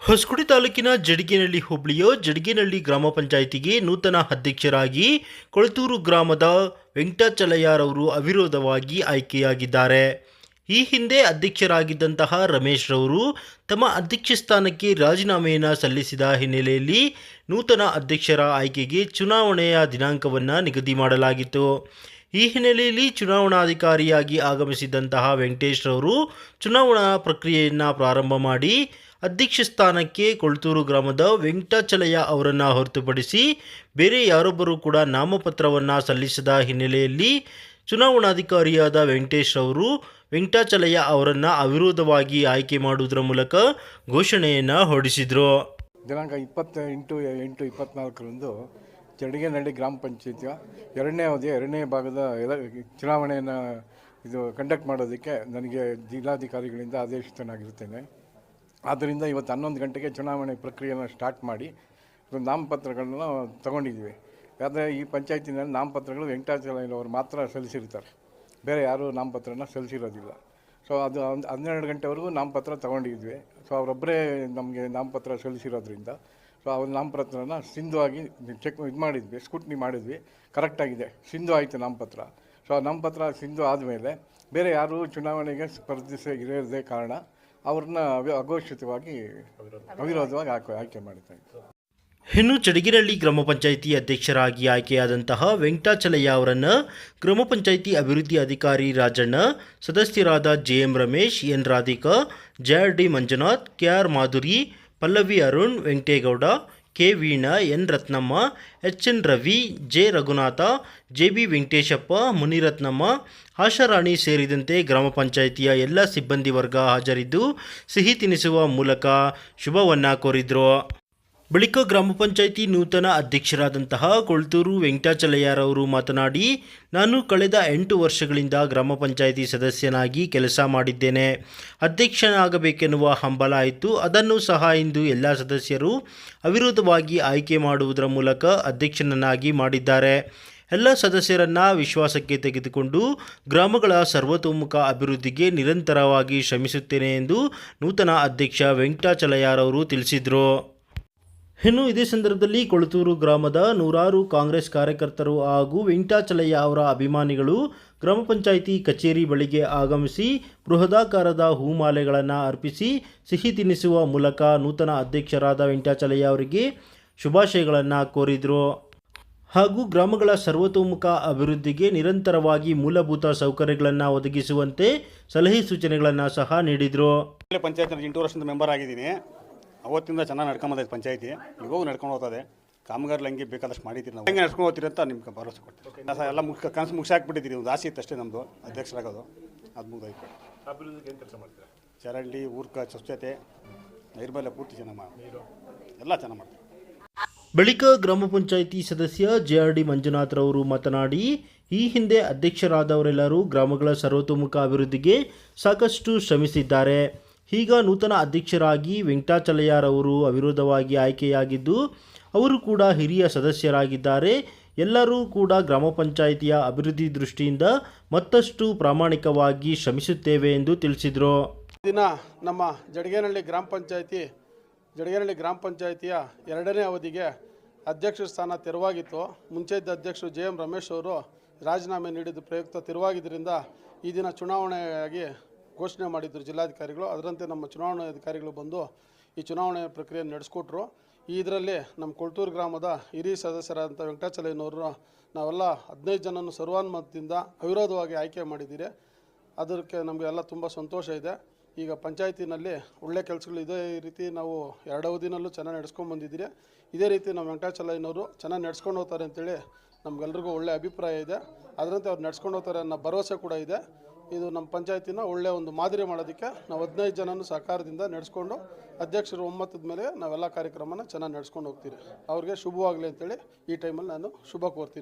ಹೊಸಕೋಟೆ ತಾಲೂಕಿನ ಜಡಿಗೇನಹಳ್ಳಿ ಹೋಬಳಿಯ ಜಡಿಗೇನಹಳ್ಳಿ ಗ್ರಾಮ ಪಂಚಾಯಿತಿಗೆ ನೂತನ ಅಧ್ಯಕ್ಷರಾಗಿ ಕೊಳತೂರು ಗ್ರಾಮದ ವೆಂಕಟಾಚಲಯ್ಯರವರು ಅವಿರೋಧವಾಗಿ ಆಯ್ಕೆಯಾಗಿದ್ದಾರೆ. ಈ ಹಿಂದೆ ಅಧ್ಯಕ್ಷರಾಗಿದ್ದಂತಹ ರಮೇಶ್ ರವರು ತಮ್ಮ ಅಧ್ಯಕ್ಷ ಸ್ಥಾನಕ್ಕೆ ರಾಜೀನಾಮೆಯನ್ನು ಸಲ್ಲಿಸಿದ ಹಿನ್ನೆಲೆಯಲ್ಲಿ ನೂತನ ಅಧ್ಯಕ್ಷರ ಆಯ್ಕೆಗೆ ಚುನಾವಣೆಯ ದಿನಾಂಕವನ್ನು ನಿಗದಿ ಮಾಡಲಾಗಿತ್ತು. ಈ ಹಿನ್ನೆಲೆಯಲ್ಲಿ ಚುನಾವಣಾಧಿಕಾರಿಯಾಗಿ ಆಗಮಿಸಿದಂತಹ ವೆಂಕಟೇಶ್ ರವರು ಚುನಾವಣಾ ಪ್ರಕ್ರಿಯೆಯನ್ನು ಪ್ರಾರಂಭ ಮಾಡಿ ಅಧ್ಯಕ್ಷ ಸ್ಥಾನಕ್ಕೆ ಕೊಳ್ತೂರು ಗ್ರಾಮದ ವೆಂಕಟಾಚಲಯ್ಯ ಅವರನ್ನು ಹೊರತುಪಡಿಸಿ ಬೇರೆ ಯಾರೊಬ್ಬರೂ ಕೂಡ ನಾಮಪತ್ರವನ್ನು ಸಲ್ಲಿಸದ ಹಿನ್ನೆಲೆಯಲ್ಲಿ ಚುನಾವಣಾಧಿಕಾರಿಯಾದ ವೆಂಕಟೇಶ್ ಅವರು ವೆಂಕಟಾಚಲಯ್ಯ ಅವರನ್ನು ಅವಿರೋಧವಾಗಿ ಆಯ್ಕೆ ಮಾಡುವುದರ ಮೂಲಕ ಘೋಷಣೆಯನ್ನು ಹೊರಡಿಸಿದರು. ದಿನಾಂಕ ಇಪ್ಪತ್ತ ಎಂಟು ಎಂಟು ಇಪ್ಪತ್ನಾಲ್ಕರಂದು ಚಡಿಗೇನಹಳ್ಳಿ ಗ್ರಾಮ ಪಂಚಾಯತಿಯ ಎರಡನೇ ಅವಧಿಯ ಎರಡನೇ ಭಾಗದ ಎಲ ಚುನಾವಣೆಯನ್ನು ಇದು ಕಂಡಕ್ಟ್ ಮಾಡೋದಕ್ಕೆ ನನಗೆ ಜಿಲ್ಲಾಧಿಕಾರಿಗಳಿಂದ ಆದೇಶಿತನಾಗಿರುತ್ತೇನೆ. ಆದ್ದರಿಂದ ಇವತ್ತು ಹನ್ನೊಂದು ಗಂಟೆಗೆ ಚುನಾವಣೆ ಪ್ರಕ್ರಿಯೆಯನ್ನು ಸ್ಟಾರ್ಟ್ ಮಾಡಿ ನಾಮಪತ್ರಗಳನ್ನ ತಗೊಂಡಿದ್ದೀವಿ. ಆದರೆ ಈ ಪಂಚಾಯತಿನಲ್ಲಿ ನಾಮಪತ್ರಗಳು ವೆಂಕಟಾಚಲಯ್ಯನವರು ಮಾತ್ರ ಸಲ್ಲಿಸಿರ್ತಾರೆ. ಬೇರೆ ಯಾರೂ ನಾಮಪತ್ರನ ಸಲ್ಲಿಸಿರೋದಿಲ್ಲ. ಸೊ ಅದು ಒಂದು ಹನ್ನೆರಡು ಗಂಟೆವರೆಗೂ ನಾಮಪತ್ರ ತಗೊಂಡಿದ್ವಿ. ಸೊ ಅವರೊಬ್ಬರೇ ನಮಗೆ ನಾಮಪತ್ರ ಸಲ್ಲಿಸಿರೋದ್ರಿಂದ ಸೊ ಅವ್ರ ನಾಮಪತ್ರನ ಸಿಂಧುವಾಗಿ ಚೆಕ್, ಇದು ಮಾಡಿದ್ವಿ, ಸ್ಕೂಟ್ನಿ ಮಾಡಿದ್ವಿ. ಕರೆಕ್ಟಾಗಿದೆ ಸಿಂಧು ಆಯಿತು ನಾಮಪತ್ರ. ಸೊ ನಾಮಪತ್ರ ಸಿಂಧು ಆದಮೇಲೆ ಬೇರೆ ಯಾರೂ ಚುನಾವಣೆಗೆ ಸ್ಪರ್ಧಿಸ ಇರದೇ ಕಾರಣ ಅವ್ರನ್ನ ಅವಿ ಅಘೋಷಿತವಾಗಿ ಅವಿರೋಧವಾಗಿ ಆಯ್ಕೆ ಮಾಡಿದ್ದಾರೆ ಇನ್ನು ಚಡಗಿರಳ್ಳಿ ಗ್ರಾಮ ಪಂಚಾಯಿತಿ ಅಧ್ಯಕ್ಷರಾಗಿ ಆಯ್ಕೆಯಾದಂತಹ ವೆಂಕಟಾಚಲಯ್ಯ ಅವರನ್ನು ಗ್ರಾಮ ಪಂಚಾಯಿತಿ ಅಭಿವೃದ್ಧಿ ಅಧಿಕಾರಿ ರಾಜಣ್ಣ, ಸದಸ್ಯರಾದ J M Ramesh, N Radhika, J R D Manjunath, K R Madhuri, Pallavi Arun, Venkategowda K Veena, N Ratnamma, H N Ravi, J Raghunatha, J B Venkateshappa Muniratnamma Asharani ಸೇರಿದಂತೆ ಗ್ರಾಮ ಪಂಚಾಯಿತಿಯ ಎಲ್ಲ ಸಿಬ್ಬಂದಿ ವರ್ಗ ಹಾಜರಿದ್ದು ಸಿಹಿ ತಿನಿಸುವ ಮೂಲಕ ಶುಭವನ್ನು ಕೋರಿದ್ರು. ಬಳಿಕ ಗ್ರಾಮ ಪಂಚಾಯಿತಿ ನೂತನ ಅಧ್ಯಕ್ಷರಾದಂತಹ ಕೊಳ್ತೂರು ವೆಂಕಟಾಚಲಯ್ಯರವರು ಮಾತನಾಡಿ, ನಾನು ಕಳೆದ ಎಂಟು ವರ್ಷಗಳಿಂದ ಗ್ರಾಮ ಪಂಚಾಯಿತಿ ಸದಸ್ಯನಾಗಿ ಕೆಲಸ ಮಾಡಿದ್ದೇನೆ. ಅಧ್ಯಕ್ಷನಾಗಬೇಕೆನ್ನುವ ಹಂಬಲ ಆಯಿತು. ಅದನ್ನು ಸಹ ಇಂದು ಎಲ್ಲ ಸದಸ್ಯರು ಅವಿರೋಧವಾಗಿ ಆಯ್ಕೆ ಮಾಡುವುದರ ಮೂಲಕ ಅಧ್ಯಕ್ಷನನ್ನಾಗಿ ಮಾಡಿದ್ದಾರೆ. ಎಲ್ಲ ಸದಸ್ಯರನ್ನ ವಿಶ್ವಾಸಕ್ಕೆ ತೆಗೆದುಕೊಂಡು ಗ್ರಾಮಗಳ ಸರ್ವತೋಮುಖ ಅಭಿವೃದ್ಧಿಗೆ ನಿರಂತರವಾಗಿ ಶ್ರಮಿಸುತ್ತೇನೆ ಎಂದು ನೂತನ ಅಧ್ಯಕ್ಷ ವೆಂಕಟಾಚಲಯ್ಯರವರು ತಿಳಿಸಿದರು. ಇನ್ನು ಇದೇ ಸಂದರ್ಭದಲ್ಲಿ ಕೊಳತೂರು ಗ್ರಾಮದ ನೂರಾರು ಕಾಂಗ್ರೆಸ್ ಕಾರ್ಯಕರ್ತರು ಹಾಗೂ ವೆಂಕಟಾಚಲಯ್ಯ ಅವರ ಅಭಿಮಾನಿಗಳು ಗ್ರಾಮ ಪಂಚಾಯಿತಿ ಕಚೇರಿ ಬಳಿಗೆ ಆಗಮಿಸಿ ಬೃಹದಾಕಾರದ ಹೂಮಾಲೆಗಳನ್ನು ಅರ್ಪಿಸಿ ಸಿಹಿ ತಿನ್ನಿಸುವ ಮೂಲಕ ನೂತನ ಅಧ್ಯಕ್ಷರಾದ ವೆಂಕಟಾಚಲಯ್ಯ ಅವರಿಗೆ ಶುಭಾಶಯಗಳನ್ನು ಕೋರಿದರು. ಹಾಗೂ ಗ್ರಾಮಗಳ ಸರ್ವತೋಮುಖ ಅಭಿವೃದ್ಧಿಗೆ ನಿರಂತರವಾಗಿ ಮೂಲಭೂತ ಸೌಕರ್ಯಗಳನ್ನು ಒದಗಿಸುವಂತೆ ಸಲಹೆ ಸೂಚನೆಗಳನ್ನು ಸಹ ನೀಡಿದರು. ಪಂಚಾಯತ್ ಮೆಂಬರ್ ಆಗಿದ್ದೀನಿ. ಅವತ್ತಿಂದ ಚೆನ್ನಾಗಿ ನಡ್ಕೊಂಬಂದೈತೆ ಪಂಚಾಯಿತಿ. ಇವಾಗ ನಡ್ಕೊಂಡು ಹೋಗ್ತದೆ. ಕಾಮಗಾರಿ ಹಂಗೆ ಬೇಕಾದಷ್ಟು ಮಾಡಿದ್ದೀರಿ ನಾವು. ಹೆಂಗೆ ನಡ್ಕೊಂಡು ಹೋಗ್ತೀರಿ ಅಂತ ನಿಮ್ಗೆ ಭರವಸೆ ಕೊಡ್ತೀವಿ ಸರ್ ಎಲ್ಲ ಮುಖ್ಯ ಕನಸು ಮುಗಿಸಿ ಹಾಕ್ಬಿಟ್ಟಿದ್ದೀರಿ ಒಂದು ಆಸೆ ಇತ್ತು ಅಷ್ಟೇ ನಮ್ಮದು ಅಧ್ಯಕ್ಷರಾಗೋದು. ಅದು ಮುಗ್ದೈತೆ ಚರಂಡಿ ಊರ್ಕ ಸ್ವಚ್ಛತೆ ನೈರ್ಮಲ್ಯ ಪೂರ್ತಿ ಚೆನ್ನಾಗಿ ಮಾಡಿ ಎಲ್ಲ ಚೆನ್ನಾಗಿ ಮಾಡ್ತೀವಿ. ಬಳಿಕ ಗ್ರಾಮ ಪಂಚಾಯಿತಿ ಸದಸ್ಯ ಜೆ ಆರ್ ಡಿ ಮಂಜುನಾಥ್ರವರು ಮಾತನಾಡಿ ಈ ಹಿಂದೆ ಅಧ್ಯಕ್ಷರಾದವರೆಲ್ಲರೂ ಗ್ರಾಮಗಳ ಸರ್ವತೋಮುಖ ಅಭಿವೃದ್ಧಿಗೆ ಸಾಕಷ್ಟು ಶ್ರಮಿಸಿದ್ದಾರೆ. ಈಗ ನೂತನ ಅಧ್ಯಕ್ಷರಾಗಿ ವೆಂಕಟಾಚಲಯ್ಯರವರು ಅವಿರೋಧವಾಗಿ ಆಯ್ಕೆಯಾಗಿದ್ದು, ಅವರು ಕೂಡ ಹಿರಿಯ ಸದಸ್ಯರಾಗಿದ್ದಾರೆ. ಎಲ್ಲರೂ ಕೂಡ ಗ್ರಾಮ ಪಂಚಾಯಿತಿಯ ಅಭಿವೃದ್ಧಿ ದೃಷ್ಟಿಯಿಂದ ಮತ್ತಷ್ಟು ಪ್ರಾಮಾಣಿಕವಾಗಿ ಶ್ರಮಿಸುತ್ತೇವೆ ಎಂದು ತಿಳಿಸಿದರು. ದಿನ ನಮ್ಮ ಜಡಗೇನಹಳ್ಳಿ ಗ್ರಾಮ ಪಂಚಾಯಿತಿ, ಜಡಗೇನಹಳ್ಳಿ ಗ್ರಾಮ ಪಂಚಾಯಿತಿಯ ಎರಡನೇ ಅವಧಿಗೆ ಅಧ್ಯಕ್ಷ ಸ್ಥಾನ ತೆರವಾಗಿತ್ತು. ಮುಂಚೆ ಇದ್ದ ಅಧ್ಯಕ್ಷರು ಜೆ ಎಂ ರಮೇಶ್ ಅವರು ರಾಜೀನಾಮೆ ನೀಡಿದ ಪ್ರಯುಕ್ತ ತೆರವಾಗಿದ್ದರಿಂದ ಈ ದಿನ ಚುನಾವಣೆಯಾಗಿ ಘೋಷಣೆ ಮಾಡಿದ್ರು ಜಿಲ್ಲಾಧಿಕಾರಿಗಳು. ಅದರಂತೆ ನಮ್ಮ ಚುನಾವಣಾ ಅಧಿಕಾರಿಗಳು ಬಂದು ಈ ಚುನಾವಣೆ ಪ್ರಕ್ರಿಯೆ ನಡೆಸ್ಕೊಟ್ರು. ಇದರಲ್ಲಿ ನಮ್ಮ ಕೊಳ್ತೂರು ಗ್ರಾಮದ ಹಿರಿಯ ಸದಸ್ಯರಾದಂಥ ವೆಂಕಟಾಚಲಯ್ಯನವರು ನಾವೆಲ್ಲ ಹದಿನೈದು ಜನನು ಸರ್ವಾನುಮತದಿಂದ ಅವಿರೋಧವಾಗಿ ಆಯ್ಕೆ ಮಾಡಿದ್ದೀರಿ. ಅದಕ್ಕೆ ನಮಗೆಲ್ಲ ತುಂಬ ಸಂತೋಷ ಇದೆ. ಈಗ ಪಂಚಾಯತಿನಲ್ಲಿ ಒಳ್ಳೆ ಕೆಲಸಗಳು ಇದೇ ರೀತಿ ನಾವು ಎರಡು ಅವಧಿನಲ್ಲೂ ಚೆನ್ನಾಗಿ ನಡೆಸ್ಕೊಂಡು ಬಂದಿದ್ದೀರಿ. ಇದೇ ರೀತಿ ನಮ್ಮ ವೆಂಕಟಾಚಲಯ್ಯನವರು ಚೆನ್ನಾಗಿ ನಡೆಸ್ಕೊಂಡು ಹೋಗ್ತಾರೆ ಅಂತೇಳಿ ನಮಗೆಲ್ರಿಗೂ ಒಳ್ಳೆ ಅಭಿಪ್ರಾಯ ಇದೆ. ಅದರಂತೆ ಅವ್ರು ನಡ್ಸ್ಕೊಂಡು ಹೋಗ್ತಾರೆ ಅನ್ನೋ ಭರವಸೆ ಕೂಡ ಇದೆ. ಇದು ನಮ್ಮ ಪಂಚಾಯತಿನ ಒಳ್ಳೆಯ ಒಂದು ಮಾದರಿ ಮಾಡೋದಕ್ಕೆ ನಾವು ಹದಿನೈದು ಜನನು ಸಹಕಾರದಿಂದ ನಡೆಸ್ಕೊಂಡು ಅಧ್ಯಕ್ಷರು ಒಮ್ಮತದ ಮೇಲೆ ನಾವೆಲ್ಲ ಕಾರ್ಯಕ್ರಮನ ಚೆನ್ನಾಗಿ ನಡೆಸ್ಕೊಂಡು ಹೋಗ್ತೀರಿ. ಅವ್ರಿಗೆ ಶುಭವಾಗಲಿ ಅಂತೇಳಿ ಈ ಟೈಮಲ್ಲಿ ನಾನು ಶುಭ ಕೋರ್ತೀನಿ.